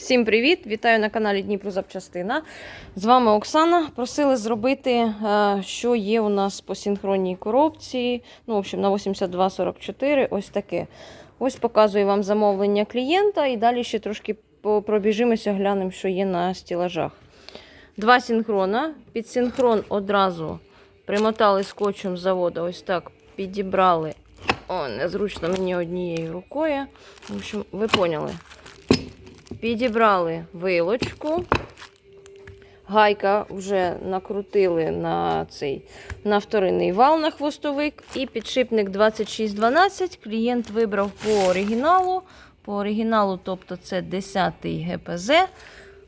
Всім привіт! Вітаю на каналі Дніпро Запчастина. З вами Оксана. Просили зробити, е, що є у нас по синхронній коробці. Ну, в общем, на 8244. Ось таке. Ось показую вам замовлення клієнта і далі ще трошки пробіжимося, глянемо, що є на стілажах. Два синхрона. Під синхрон одразу примотали скотчем з заводу. Ось так підібрали. О, незручно мені однією рукою. В общем, ви поняли. Підібрали вилочку. Гайка вже накрутили на цей на вторинний вал на хвостовик. І підшипник 2612. Клієнт вибрав по оригіналу. По оригіналу, тобто це 10 ГПЗ.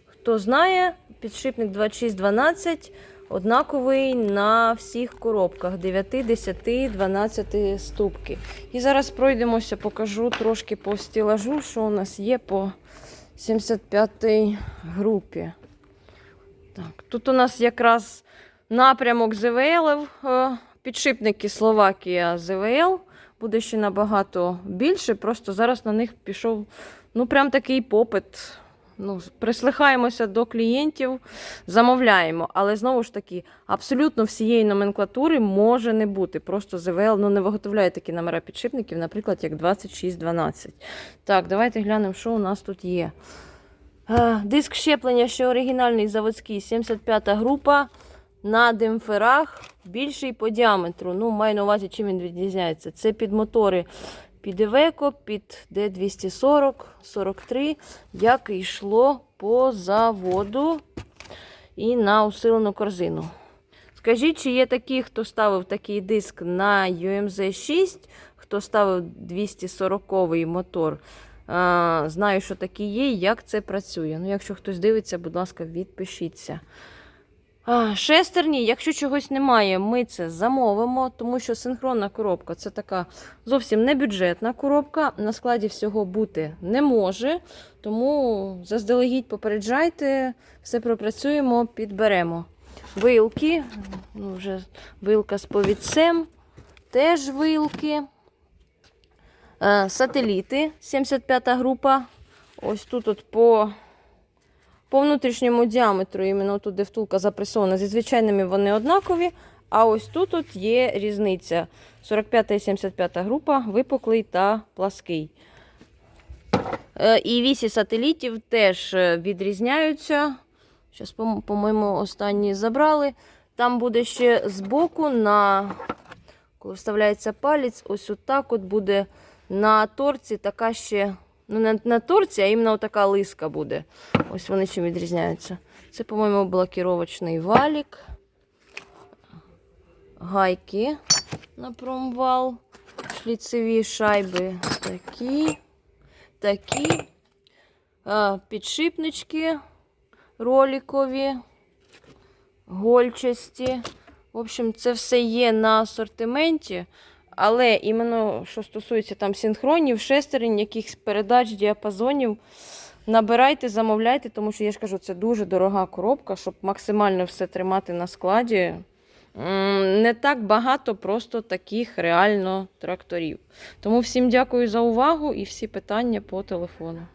Хто знає, підшипник 2612 однаковий на всіх коробках 9, 10, 12 ступки. І зараз пройдемося, покажу трошки по стілажу, що у нас є по 75-й групі. Так, тут у нас якраз напрямок ЗВЛ, е, підшипники Словакія ЗВЛ. Буде ще набагато більше. Просто зараз на них пішов ну, прям такий попит. Ну, прислухаємося до клієнтів, замовляємо. Але знову ж таки, абсолютно всієї номенклатури може не бути. Просто ЗВЛ ну, не виготовляє такі номера підшипників, наприклад, як 2612. Так, давайте глянемо, що у нас тут є. Е, Диск щеплення, що оригінальний заводський, 75 група на демпферах, більший по діаметру. Ну, маю на увазі, чим він відрізняється. Це під мотори під Iveco, під D240, 43, як і йшло по заводу і на усилену корзину. Скажіть, чи є такі, хто ставив такий диск на UMZ 6, хто ставив 240 мотор? Знаю, що такі є, як це працює. Ну, якщо хтось дивиться, будь ласка, відпишіться. Шестерні, якщо чогось немає, ми це замовимо, тому що синхронна коробка це така зовсім не бюджетна коробка. На складі всього бути не може. Тому заздалегідь попереджайте, все пропрацюємо, підберемо. Вилки, ну, вже вилка з повідцем, теж вилки. Е, Сателіти, 75 група. Ось тут от по, по внутрішньому діаметру, іменно тут, де втулка запресована, зі звичайними вони однакові. А ось тут от є різниця. 45 і 75 група, випуклий та плаский. Е, І вісі сателітів теж е, відрізняються. Зараз, по- по-моєму, останні забрали. Там буде ще збоку, на, коли вставляється палець, ось отак от буде на торці така ще. Ну, не на торці, а іменно така лиска буде. Ось вони чим відрізняються. Це, по-моєму, блокіровочний валік. Гайки на промвал. Шліцеві шайби такі. Такі. А, підшипнички роликові, гольчасті. В общем, це все є на асортименті. Але іменно що стосується там синхронів, шестерень, якихось передач, діапазонів, набирайте, замовляйте, тому що я ж кажу, це дуже дорога коробка, щоб максимально все тримати на складі. Не так багато просто таких реально тракторів. Тому всім дякую за увагу і всі питання по телефону.